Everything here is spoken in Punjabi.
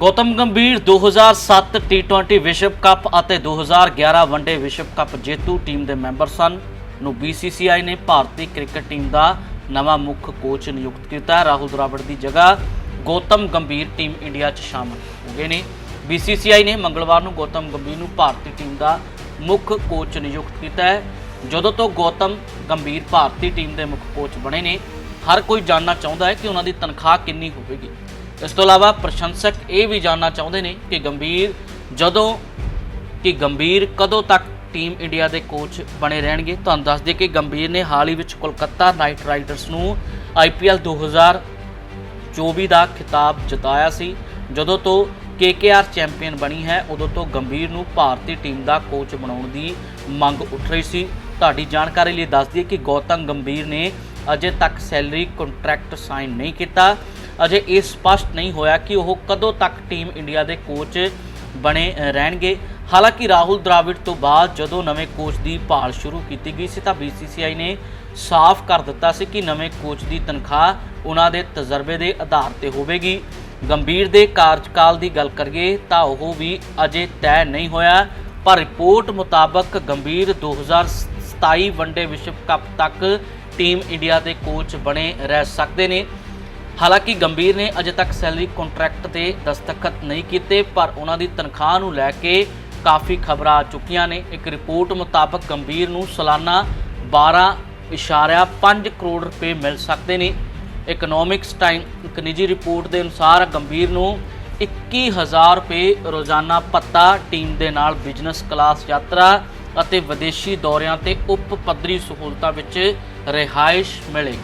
ਗੌਤਮ ਗੰਭੀਰ 2007 T20 ਵਿਸ਼ਵ ਕੱਪ ਅਤੇ 2011 ਵਨਡੇ ਵਿਸ਼ਵ ਕੱਪ ਜੇਤੂ ਟੀਮ ਦੇ ਮੈਂਬਰ ਸਨ। ਨੂੰ BCCI ਨੇ ਭਾਰਤੀ ਕ੍ਰਿਕਟ ਟੀਮ ਦਾ ਨਵਾਂ ਮੁੱਖ ਕੋਚ ਨਿਯੁਕਤ ਕੀਤਾ। ਹੈ ਰਾਹੁਲ ਦਰਾਵੜ ਦੀ ਜਗ੍ਹਾ ਗੌਤਮ ਗੰਭੀਰ ਟੀਮ ਇੰਡੀਆ 'ਚ ਸ਼ਾਮਲ ਹੋ ਗਏ ਨੇ। BCCI ਨੇ ਮੰਗਲਵਾਰ ਨੂੰ ਗੌਤਮ ਗੰਭੀਰ ਨੂੰ ਭਾਰਤੀ ਟੀਮ ਦਾ ਮੁੱਖ ਕੋਚ ਨਿਯੁਕਤ ਕੀਤਾ ਹੈ। ਜਦੋਂ ਤੋਂ ਗੌਤਮ ਗੰਭੀਰ ਭਾਰਤੀ ਟੀਮ ਦੇ ਮੁੱਖ ਕੋਚ ਬਣੇ ਨੇ, ਹਰ ਕੋਈ ਜਾਣਨਾ ਚਾਹੁੰਦਾ ਹੈ ਕਿ ਉਹਨਾਂ ਦੀ ਤਨਖਾਹ ਕਿੰਨੀ ਹੋਵੇਗੀ। ਇਸ ਤੋਂ ਇਲਾਵਾ ਪ੍ਰਸ਼ੰਸਕ ਇਹ ਵੀ ਜਾਣਨਾ ਚਾਹੁੰਦੇ ਨੇ ਕਿ ਗੰਭੀਰ ਜਦੋਂ, ਕਿ ਗੰਭੀਰ ਕਦੋਂ ਤੱਕ ਟੀਮ ਇੰਡੀਆ ਦੇ ਕੋਚ ਬਣੇ ਰਹਿਣਗੇ। ਤੁਹਾਨੂੰ ਦੱਸ ਦਈਏ ਕਿ ਗੰਭੀਰ ਨੇ ਹਾਲ ਹੀ ਵਿੱਚ ਕੋਲਕਾਤਾ ਨਾਈਟ ਰਾਈਡਰਸ ਨੂੰ IPL 2024 ਦਾ ਖਿਤਾਬ ਜਿਤਾਇਆ ਸੀ। ਜਦੋਂ ਤੋਂ KKR ਚੈਂਪੀਅਨ ਬਣੀ ਹੈ, ਉਦੋਂ ਤੋਂ ਗੰਭੀਰ ਨੂੰ ਭਾਰਤੀ ਟੀਮ ਦਾ ਕੋਚ ਬਣਾਉਣ ਦੀ ਮੰਗ ਉੱਠ ਰਹੀ ਸੀ। ਤੁਹਾਡੀ ਜਾਣਕਾਰੀ ਲਈ ਦੱਸ ਦਈਏ ਕਿ ਗੌਤਮ ਗੰਭੀਰ ਨੇ ਅਜੇ ਤੱਕ ਸੈਲਰੀ ਕੰਟਰੈਕਟ ਸਾਈਨ ਨਹੀਂ ਕੀਤਾ। ਅਜੇ ਇਹ ਸਪਸ਼ਟ ਨਹੀਂ ਹੋਇਆ ਕਿ ਉਹ ਕਦੋਂ ਤੱਕ ਟੀਮ ਇੰਡੀਆ ਦੇ ਕੋਚ ਬਣੇ ਰਹਿਣਗੇ। ਹਾਲਾਂਕਿ ਰਾਹੁਲ ਦਰਾਵਿਡ ਤੋਂ ਬਾਅਦ ਜਦੋਂ ਨਵੇਂ ਕੋਚ ਦੀ ਭਾਲ ਸ਼ੁਰੂ ਕੀਤੀ ਗਈ ਸੀ ਤਾਂ BCCI ਨੇ ਸਾਫ਼ ਕਰ ਦਿੱਤਾ ਸੀ ਕਿ ਨਵੇਂ ਕੋਚ ਦੀ ਤਨਖਾਹ ਉਹਨਾਂ ਦੇ ਤਜਰਬੇ ਦੇ ਆਧਾਰ ਤੇ ਹੋਵੇਗੀ। ਗੰਭੀਰ ਦੇ ਕਾਰਜਕਾਲ ਦੀ ਗੱਲ ਕਰੀਏ ਤਾਂ ਉਹ ਵੀ ਅਜੇ ਤੈਅ ਨਹੀਂ ਹੋਇਆ, ਪਰ ਰਿਪੋਰਟ ਮੁਤਾਬਕ ਗੰਭੀਰ 2027 ਵਨਡੇ ਵਿਸ਼ਵ ਕੱਪ ਤੱਕ ਟੀਮ ਇੰਡੀਆ ਦੇ ਕੋਚ ਬਣੇ ਰਹਿ ਸਕਦੇ ਨੇ। ਹਾਲਾਂਕਿ ਗੰਭੀਰ ਨੇ ਅਜੇ ਤੱਕ ਸੈਲਰੀ ਕੰਟਰੈਕਟ ਤੇ ਦਸਤਖਤ ਨਹੀਂ ਕੀਤੇ, ਪਰ ਉਹਨਾਂ ਦੀ ਤਨਖਾਹ ਨੂੰ ਲੈ ਕੇ ਕਾਫੀ ਖਬਰਾਂ ਆ ਚੁੱਕੀਆਂ ਨੇ। ਇੱਕ ਰਿਪੋਰਟ ਮੁਤਾਬਕ ਗੰਭੀਰ ਨੂੰ ਸਾਲਾਨਾ 12.5 ਕਰੋੜ ਰੁਪਏ ਮਿਲ ਸਕਦੇ ਨੇ। ਇਕਨੋਮਿਕਸ ਟਾਈਮ ਇੱਕ ਨਿੱਜੀ ਰਿਪੋਰਟ ਦੇ ਅਨੁਸਾਰ ਗੰਭੀਰ ਨੂੰ 21000 ਰੁਪਏ ਰੋਜ਼ਾਨਾ ਭੱਤਾ ਟੀਮ ਦੇ ਨਾਲ ਬਿਜ਼ਨਸ ਕਲਾਸ ਯਾਤਰਾ ਅਤੇ ਵਿਦੇਸ਼ੀ ਦੌਰਿਆਂ ਤੇ ਉਪ ਪੱਧਰੀ ਸਹੂਲਤਾਂ ਵਿੱਚ ਰਿਹਾਇਸ਼ ਮਿਲੇਗੀ